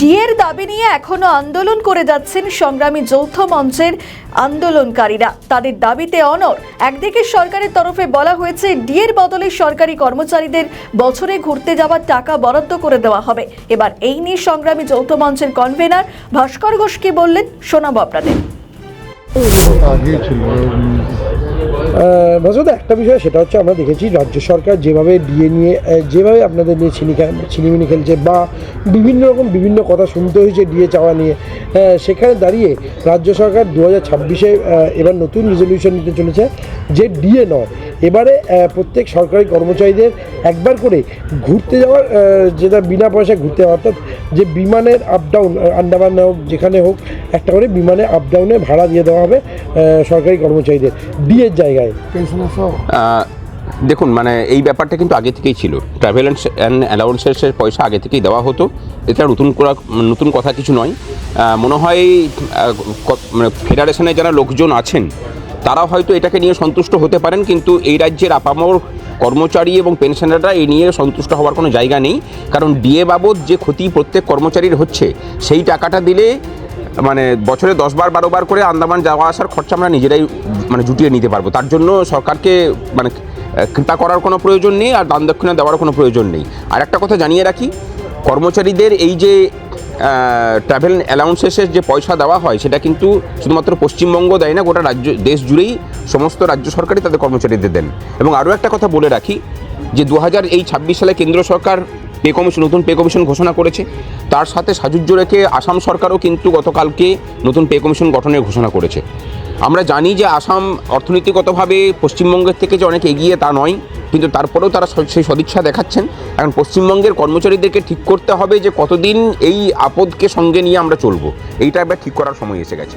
ডিএর দাবি নিয়ে এখনও আন্দোলন করে যাচ্ছেন সংগ্রামী যৌথ মঞ্চের আন্দোলনকারীরা। তাদের দাবিতে অনর একদিকে সরকারের তরফে বলা হয়েছে ডিএর বদলে সরকারি কর্মচারীদের বছরে ঘুরতে যাওয়ার টাকা বরাদ্দ করে দেওয়া হবে। এবার এই নিয়ে সংগ্রামী যৌথ মঞ্চের কনভেনার ভাস্কর ঘোষ কি বললেন, শোনাবো আপনাদের। বসত একটা বিষয়, সেটা হচ্ছে আমরা দেখেছি রাজ্য সরকার যেভাবে ডিএ নিয়ে যেভাবে আপনাদের নিয়ে ছিনি ছিনিমিনি খেলছে বা বিভিন্ন রকম বিভিন্ন কথা শুনতে হয়েছে ডিএ চাওয়া নিয়ে সেখানে দাঁড়িয়ে রাজ্য সরকার দু হাজার ছাব্বিশে এবার নতুন রেজলিউশন নিতে চলেছে যে ডিএ নয়। এবারে প্রত্যেক সরকারি কর্মচারীদের একবার করে ঘুরতে যাওয়ার যেটা বিনা পয়সায় ঘুরতে যাওয়া, অর্থাৎ যে বিমানের আপ ডাউন আন্দামান হোক, যেখানে হোক একটা করে বিমানে আপ ডাউনে ভাড়া দিয়ে দেওয়া হবে সরকারি কর্মচারীদের। ডিএর জায়গায়। দেখুন মানে এই ব্যাপারটা কিন্তু আগে থেকেই ছিল। ট্রাভেল অ্যান্ড অ্যালাউন্সেসের পয়সা আগে থেকেই দেওয়া হতো। এটা নতুন করা নতুন কথা কিছু নয়। মনে হয় মানে ফেডারেশনে যারা লোকজন আছেন তারা হয়তো এটাকে নিয়ে সন্তুষ্ট হতে পারেন কিন্তু এই রাজ্যের আপামর কর্মচারী এবং পেনশনাররা এই নিয়ে সন্তুষ্ট হওয়ার কোনো জায়গা নেই। কারণ ডিএ বাবদ যে ক্ষতি প্রত্যেক কর্মচারীর হচ্ছে সেই টাকাটা দিলে মানে বছরে দশ বার বারো বার করে আন্দামান যাওয়া আসার খরচা আমরা নিজেরাই মানে জুটিয়ে নিতে পারব। তার জন্য সরকারকে মানে কৃপা করার কোনো প্রয়োজন নেই আর দান দক্ষিণা দেওয়ার কোনো প্রয়োজন নেই। আর একটা কথা জানিয়ে রাখি, কর্মচারীদের এই যে ট্রাভেল অ্যালাউন্সেসের যে পয়সা দেওয়া হয়, সেটা কিন্তু শুধুমাত্র পশ্চিমবঙ্গ দেয় না, গোটা রাজ্য, দেশ জুড়েই সমস্ত রাজ্য সরকারই তাদের কর্মচারীদের দেন। এবং আরও একটা কথা বলে রাখি যে দু হাজার এই ছাব্বিশ সালে কেন্দ্র সরকার পে কমিশন, নতুন পে কমিশন ঘোষণা করেছে। তার সাথে সাজুজ্য রেখে আসাম সরকারও কিন্তু গতকালকে নতুন পে কমিশন গঠনের ঘোষণা করেছে। আমরা জানি যে আসাম অর্থনীতিগতভাবে পশ্চিমবঙ্গের থেকে যে অনেক এগিয়ে তা নয়, কিন্তু তারপরেও তারা সেই সদিচ্ছা দেখাচ্ছেন। এখন পশ্চিমবঙ্গের কর্মচারীদেরকে ঠিক করতে হবে যে কতদিন এই আপদকে সঙ্গে নিয়ে আমরা চলবো। এইটা এবার ঠিক করার সময় এসে গেছে।